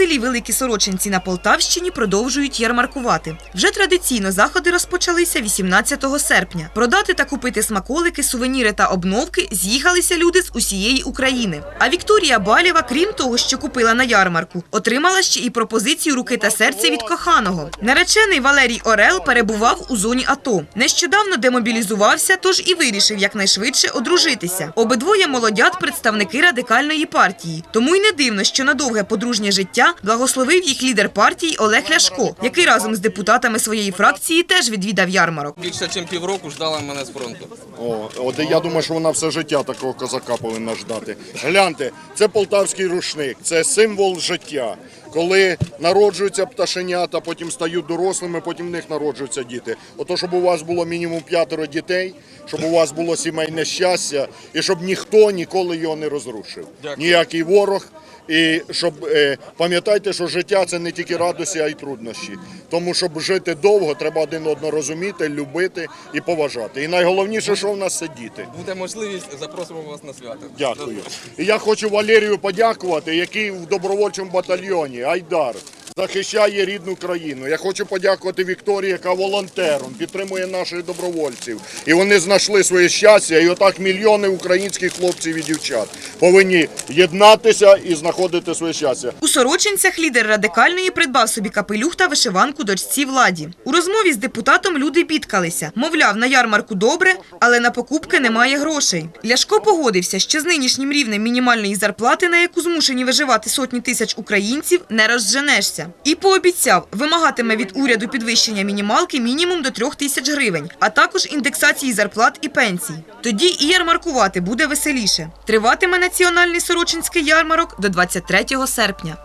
селі Великі Сорочинці на Полтавщині продовжують ярмаркувати. Вже традиційно заходи розпочалися 18 серпня. Продати та купити смаколики, сувеніри та обновки з'їхалися люди з усієї України. А Вікторія Балєва, крім того, що купила на ярмарку, отримала ще і пропозицію руки та серця від коханого. Наречений Валерій Орел перебував у зоні АТО. Нещодавно демобілізувався, тож і вирішив якнайшвидше одружитися. Обидвоє молодят представники радикальної партії. Тому й не дивно, що на довге подружнє життя благословив їх лідер партії Олег Ляшко, який разом з депутатами своєї фракції теж відвідав ярмарок. Більше ніж півроку ждала мене з фронту. О, от я думаю, що вона все життя такого козака повинна ждати. Гляньте, це полтавський рушник, це символ життя. Коли народжуються пташенята, потім стають дорослими, потім в них народжуються діти. Ото, щоб у вас було мінімум п'ятеро дітей, щоб у вас було сімейне щастя, і щоб ніхто ніколи його не розрушив. Ніякий ворог. І щоб е, пам'ятайте, що життя це не тільки радості, а й труднощі. Тому щоб жити довго, треба один одного розуміти, любити і поважати. І найголовніше, що в нас це діти. Буде можливість, запросимо вас на свято. Дякую. І я хочу Валерію подякувати, який в добровольчому батальйоні Aydar. Захищає рідну країну. Я хочу подякувати Вікторії, яка волонтером підтримує наших добровольців. І вони знайшли своє щастя. І отак мільйони українських хлопців і дівчат повинні єднатися і знаходити своє щастя. У Сорочинцях лідер радикальної придбав собі капелюх та вишиванку дочці владі. У розмові з депутатом люди бідкалися. Мовляв, на ярмарку добре, але на покупки немає грошей. Ляшко погодився, що з нинішнім рівнем мінімальної зарплати, на яку змушені виживати сотні тисяч українців, не розженешся. І пообіцяв, вимагатиме від уряду підвищення мінімалки мінімум до трьох тисяч гривень, а також індексації зарплат і пенсій. Тоді і ярмаркувати буде веселіше. Триватиме національний сорочинський ярмарок до 23 серпня.